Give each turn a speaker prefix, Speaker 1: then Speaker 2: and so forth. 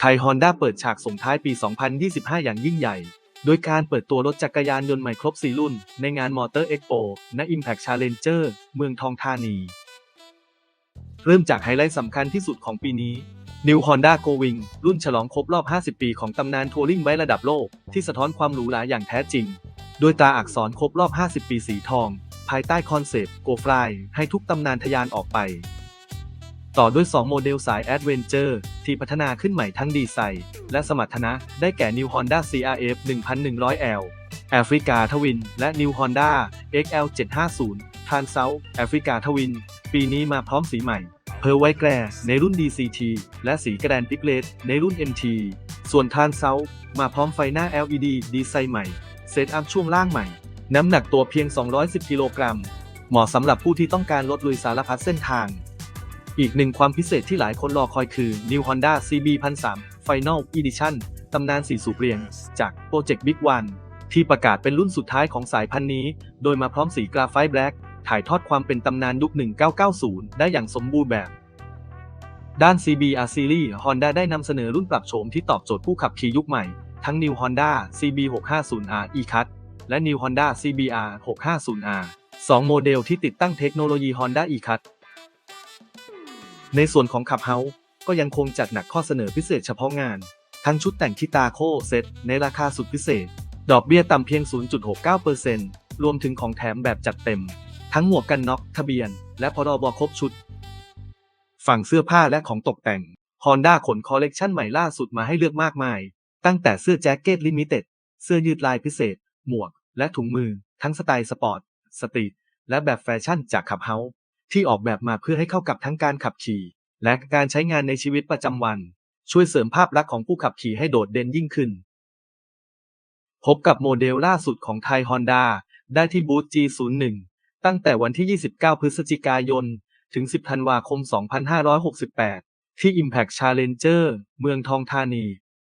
Speaker 1: ไทยฮอนด้าเปิดฉากส่งท้ายปี 2025 อย่างยิ่งใหญ่ โดยการเปิดตัวรถจักรยานยนต์ใหม่ครบ 4 รุ่น ในงานมอเตอร์เอ็กโปณ Impact Challenger เมืองทองธานี เริ่มจากไฮไลท์สำคัญที่สุดของปีนี้ New Honda Go Wing รุ่นฉลองครบรอบ 50 ปีของตำนานทัวริงไบค์ระดับโลก ที่สะท้อนความหรูหราอย่างแท้จริง โดยตาอักษรครบรอบ 50 ปีสีทอง ภายใต้คอนเซปต์ Go Fly ให้ทุกตำนานทะยานออกไป ต่อด้วย 2 โมเดลสาย Adventure ที่พัฒนาขึ้นใหม่ทั้งดีไซน์และสมรรถนะได้แก่ New Honda CRF 1100L แอฟริกาทวิน และ New Honda XL 750 Transouth แอฟริกาทวิน ปีนี้มาพร้อมสีใหม่ เพอร์ไวแกรในรุ่น DCT และสีแกรนพิกเลตในรุ่น MT ส่วน Transouth มาพร้อมไฟหน้า LED ดีไซน์ใหม่ เซตอัพช่วงล่างใหม่ น้ำหนักตัวเพียง 210 กิโลกรัม เหมาะสำหรับผู้ที่ต้องการลดลุยสารพัดเส้นทาง อีกหนึ่งความพิเศษที่หลายคนรอคอยคือ New Honda CB 1003 Final Edition ตำนานสีสูบเรียง จาก Project Big One ที่ประกาศเป็นรุ่นสุดท้ายของสายพันธุ์นี้ โดยมาพร้อมสีกราไฟต์แบล็กถ่ายทอดความเป็นตำนานยุค 1990 ได้อย่างสมบูรณ์แบบ ด้าน CBR Series Honda ได้นำเสนอรุ่นปรับโฉมที่ตอบโจทย์ผู้ขับขี่ยุคใหม่ ทั้ง New Honda CB 650R E-Cut และ New Honda CBR 650R 2 โมเดลที่ติดตั้งเทคโนโลยี Honda E-Cut ในส่วนของขับเฮาก็ยังคงจัดหนักข้อเสนอพิเศษเฉพาะงาน ทั้งชุดแต่งคิตาโคเซตในราคาสุดพิเศษ ดอกเบี้ยต่ำเพียง 0.69%รวมถึงของแถมแบบจัดเต็ม ทั้งหมวกกันน็อกทะเบียน และพรบครบชุด ฝั่งเสื้อผ้าและของตกแต่ง Honda ขนคอลเลกชันใหม่ล่าสุดมาให้เลือกมากมาย ตั้งแต่เสื้อแจ็คเก็ตลิมิเต็ดเสื้อยืดลายพิเศษ หมวก และถุงมือ ทั้งสไตล์สปอร์ต สตรีท และแบบแฟชั่นจากขับเฮา์ ที่ออกแบบมาเพื่อให้เข้ากับทั้งการขับขี่ และการใช้งานในชีวิตประจำวัน ช่วยเสริมภาพลักษณ์ของผู้ขับขี่ให้โดดเด่นยิ่งขึ้น พบกับโมเดลล่าสุดของไทยฮอนด้าได้ที่บูธ G01 ตั้งแต่วันที่ 29 พฤศจิกายน ถึง 10 ธันวาคม 2568 ที่ Impact Challenger เมืองทองธานี